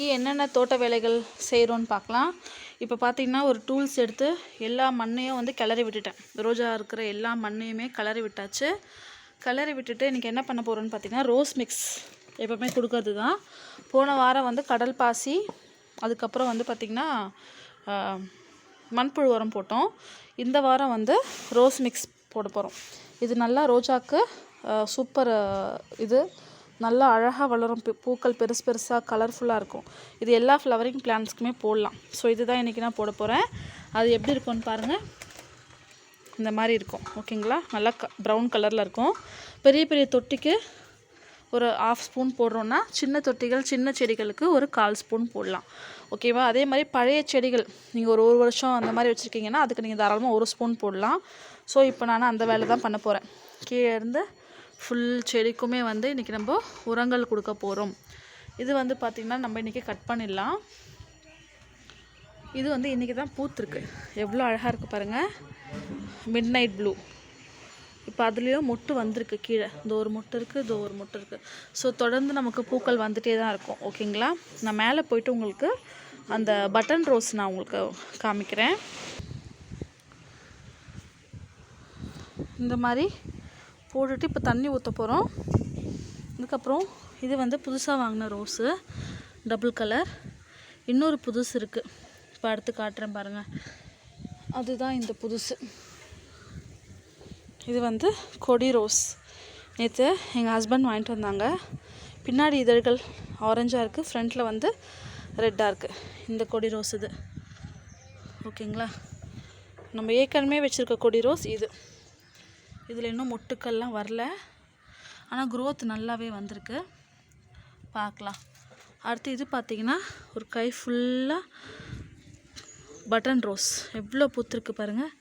இன்றைக்கி என்னென்ன தோட்ட வேலைகள் செய்கிறோன்னு பார்க்கலாம். இப்போ பார்த்தீங்கன்னா ஒரு டூல்ஸ் எடுத்து எல்லா மண்ணையும் வந்து கிளறி விட்டுட்டேன். ரோஜா இருக்கிற எல்லா மண்ணையுமே கிளறி விட்டாச்சு. கிளறி விட்டுட்டு இன்றைக்கி என்ன பண்ண போகிறோன்னு பார்த்திங்கன்னா ரோஸ் மிக்ஸ் எப்போவுமே கொடுக்கறது தான் போன வாரம் வந்து கடல் பாசி அதுக்கப்புறம் வந்து பார்த்திங்கன்னா மண்புழு உரம் போட்டோம். இந்த வாரம் வந்து ரோஸ் மிக்ஸ் போட போகிறோம் இது நல்லா ரோஜாக்கு சூப்பர் இது நல்லா அழகாக வளரும். பூ- பூக்கள் பெருசு பெருசாக கலர்ஃபுல்லாக இருக்கும். இது எல்லா ஃப்ளவரிங் பிளான்ட்ஸ்க்குமே போடலாம். ஸோ இதுதான் இன்றைக்கி நான் போட போகிறேன் அது எப்படி இருக்கும்னு பாருங்கள் இந்த மாதிரி இருக்கும். ஓகேங்களா நல்லா க ப்ரௌன் கலரில் இருக்கும். பெரிய பெரிய தொட்டிக்கு ஒரு ஆஃப் ஸ்பூன் போடுறோன்னா சின்ன தொட்டிகள் சின்ன செடிகளுக்கு ஒரு கால் ஸ்பூன் போடலாம். ஓகேவா அதே மாதிரி பழைய செடிகள் நீங்கள் ஒரு ஒரு வருஷம் அந்த மாதிரி வச்சுருக்கீங்கன்னா அதுக்கு நீங்கள் தாராளமாக ஒரு ஸ்பூன் போடலாம். ஸோ இப்போ நான் அந்த வேலை தான் பண்ண போகிறேன் கீழே இருந்து ஃபுல் செடிக்குமே வந்து இன்றைக்கி நம்ம உரங்கள் கொடுக்க போகிறோம் இது வந்து பார்த்திங்கன்னா நம்ம இன்றைக்கி கட் பண்ணிடலாம். இது வந்து இன்றைக்கி தான் பூத்துருக்கு. எவ்வளோ அழகாக இருக்குது பாருங்கள் மிட் நைட் ப்ளூ இப்போ அதுலேயும் மொட்டு வந்திருக்கு கீழே. இந்த ஒரு மொட்டு இருக்குது இது ஒரு மொட்டு இருக்குது ஸோ தொடர்ந்து நமக்கு பூக்கள் வந்துகிட்டே தான் இருக்கும். ஓகேங்களா நான் மேலே போயிட்டு உங்களுக்கு அந்த பட்டன் ரோஸ் நான் உங்களுக்கு காமிக்கிறேன். இந்த மாதிரி போட்டுட்டு இப்போ தண்ணி ஊற்ற போகிறோம் அதுக்கப்புறம் இது வந்து புதுசாக வாங்கின ரோஸு டபுள் கலர். இன்னொரு புதுசு இருக்குது இப்போ அடுத்து காட்டுறேன் பாருங்கள் அதுதான் இந்த புதுசு. இது வந்து கொடி ரோஸ். நேற்று எங்கள் ஹஸ்பண்ட் வாங்கிட்டு வந்தாங்க. பின்னாடி இதழ்கள் ஆரஞ்சாக இருக்குது ஃப்ரண்ட்டில் வந்து ரெட்டாக இருக்குது இந்த கொடி ரோஸ் இது. ஓகேங்களா நம்ம ஏற்கனவே வச்சுருக்க கொடி ரோஸ் இது. இதில் இன்னும் மொட்டுக்கள்லாம் வரல. ஆனால் க்ரோத் நல்லாவே வந்திருக்கு. பார்க்கலாம். அடுத்து இது பார்த்திங்கன்னா ஒரு கை ஃபுல்லாக பட்டன் ரோஸ் எவ்வளோ பூத்துருக்கு பாருங்கள்